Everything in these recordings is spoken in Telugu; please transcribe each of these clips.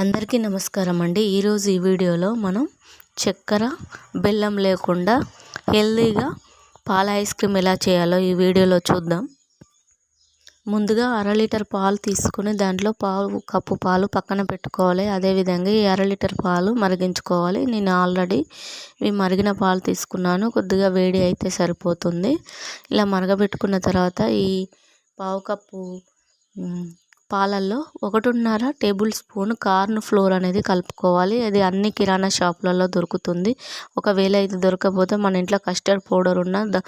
అందరికీ నమస్కారం అండి. ఈరోజు ఈ వీడియోలో మనం చక్కెర బెల్లం లేకుండా హెల్తీగా పాల ఐస్ క్రీమ్ ఎలా చేయాలో ఈ వీడియోలో చూద్దాం. ముందుగా అర లీటర్ పాలు తీసుకుని దాంట్లో పాలు కప్పు పాలు పక్కన పెట్టుకోవాలి. అదేవిధంగా ఈ అర లీటర్ పాలు మరిగించుకోవాలి. నేను ఆల్రెడీ ఇవి మరిగిన పాలు తీసుకున్నాను. కొద్దిగా వేడి అయితే సరిపోతుంది. ఇలా మరగబెట్టుకున్న తర్వాత ఈ పావు కప్పు పాలల్లో ఒకటిన్నర టేబుల్ స్పూన్ కార్న్ ఫ్లోర్ అనేది కలుపుకోవాలి. అది అన్ని కిరాణా షాపులలో దొరుకుతుంది. ఒకవేళ ఇది దొరకకపోతే మన ఇంట్లో కస్టర్డ్ పౌడర్ ఉన్న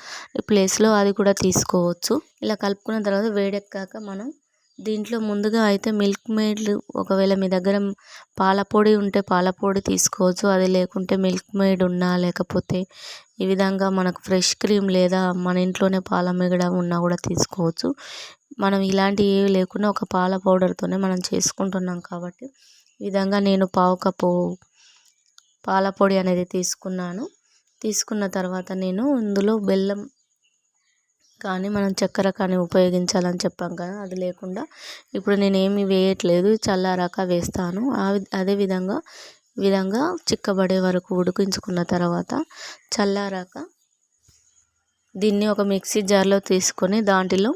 ప్లేస్లో అది కూడా తీసుకోవచ్చు. ఇలా కలుపుకున్న తర్వాత వేడెక్కాక మనం దీంట్లో ముందుగా అయితే మిల్క్ మేడ్లు ఒకవేళ మీ దగ్గర పాల పొడి ఉంటే పాల పొడి తీసుకోవచ్చు. అది లేకుంటే మిల్క్ మేడ్ ఉన్నా లేకపోతే ఈ విధంగా మనకు ఫ్రెష్ క్రీమ్ లేదా మన ఇంట్లోనే పాల మిగడ ఉన్నా కూడా తీసుకోవచ్చు. మనం ఇలాంటివి ఏవి లేకుండా ఒక పాల పౌడర్తోనే మనం చేసుకుంటున్నాం కాబట్టి ఈ విధంగా నేను పావు కప్పు పాల పొడి అనేది తీసుకున్నాను. తీసుకున్న తర్వాత నేను ఇందులో బెల్లం కానీ మనం చక్కెర కానీ ఉపయోగించాలని చెప్పాం కదా అది లేకుండా ఇప్పుడు నేను వేయట్లేదు చల్లారాక వేస్తాను. అదేవిధంగా విధంగా చిక్కబడే వరకు ఉడికించుకున్న తర్వాత చల్లారాక దీన్ని ఒక మిక్సీ జార్లో తీసుకొని దాంట్లో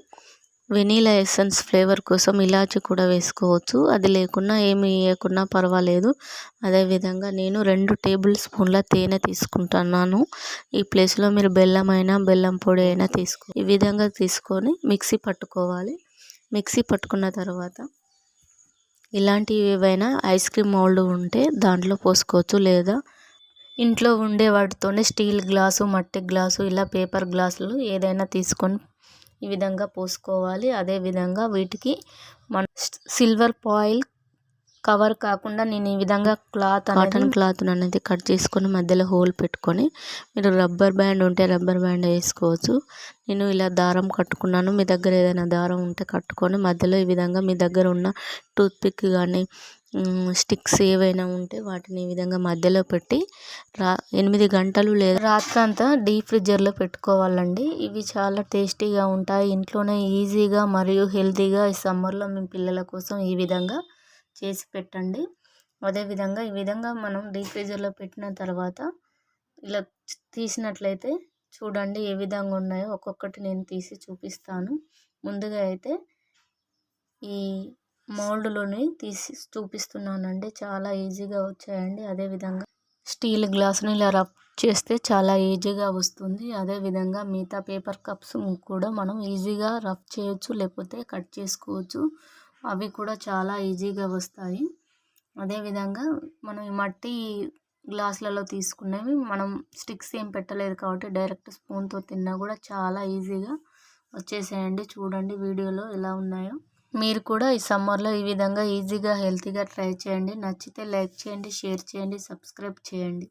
వెనీలా ఎసెన్స్ ఫ్లేవర్ కోసం ఇలాచి కూడా వేసుకోవచ్చు. అది లేకున్నా ఏమి వేయకున్నా పర్వాలేదు. అదేవిధంగా నేను రెండు టేబుల్ స్పూన్ల తేనె తీసుకుంటున్నాను. ఈ ప్లేస్లో మీరు బెల్లం అయినా బెల్లం పొడి అయినా తీసుకో ఈ విధంగా తీసుకొని మిక్సీ పట్టుకోవాలి. మిక్సీ పట్టుకున్న తర్వాత ఇలాంటివి ఏవైనా ఐస్ క్రీమ్ మౌల్డ్ ఉంటే దాంట్లో పోసుకోవచ్చు. లేదా ఇంట్లో ఉండే వాటితోనే స్టీల్ గ్లాసు మట్టి గ్లాసు ఇలా పేపర్ గ్లాసులు ఏదైనా తీసుకొని ఈ విధంగా పోసుకోవాలి. అదేవిధంగా వీటికి మన సిల్వర్ పాయిల్ కవర్ కాకుండా నేను ఈ విధంగా క్లాత్ కాటన్ క్లాత్ అనేది కట్ చేసుకొని మధ్యలో హోల్ పెట్టుకొని మీరు రబ్బర్ బ్యాండ్ ఉంటే రబ్బర్ బ్యాండ్ వేసుకోవచ్చు. నేను ఇలా దారం కట్టుకున్నాను. మీ దగ్గర ఏదైనా దారం ఉంటే కట్టుకొని మధ్యలో ఈ విధంగా మీ దగ్గర ఉన్న టూత్పిక్ కానీ స్టిక్స్ ఏవైనా ఉంటే వాటిని ఈ విధంగా మధ్యలో పెట్టి రా ఎనిమిది గంటలు లేదా రాత్రంతా డీప్ ఫ్రిడ్జర్లో పెట్టుకోవాలండి. ఇవి చాలా టేస్టీగా ఉంటాయి. ఇంట్లోనే ఈజీగా మరియు హెల్తీగా ఈ సమ్మర్లో మేము పిల్లల కోసం ఈ విధంగా చేసి పెట్టండి. అదేవిధంగా ఈ విధంగా మనం డీప్ ఫ్రిడ్జర్లో పెట్టిన తర్వాత ఇలా తీసినట్లయితే చూడండి ఏ విధంగా ఉన్నాయో. ఒక్కొక్కటి నేను తీసి చూపిస్తాను. ముందుగా అయితే ఈ మోల్డ్లోని తీసి చూపిస్తున్నానండి. చాలా ఈజీగా వచ్చాయండి. అదేవిధంగా స్టీల్ గ్లాసుని ఇలా రబ్ చేస్తే చాలా ఈజీగా వస్తుంది. అదేవిధంగా మిగతా పేపర్ కప్స్ కూడా మనం ఈజీగా రఫ్ చేయొచ్చు లేకపోతే కట్ చేసుకోవచ్చు. అవి కూడా చాలా ఈజీగా వస్తాయి. అదేవిధంగా మనం ఈ మట్టి గ్లాసులలో తీసుకునేవి మనం స్టిక్స్ ఏం పెట్టలేదు కాబట్టి డైరెక్ట్ స్పూన్తో తిన్నా కూడా చాలా ఈజీగా వచ్చేసాయండి. చూడండి వీడియోలో ఎలా ఉన్నాయో. మీరు కూడా ఈ సమ్మర్లో ఈ విధంగా ఈజీగా హెల్తీగా ట్రై చేయండి. నచ్చితే లైక్ చేయండి షేర్ చేయండి సబ్స్క్రైబ్ చేయండి.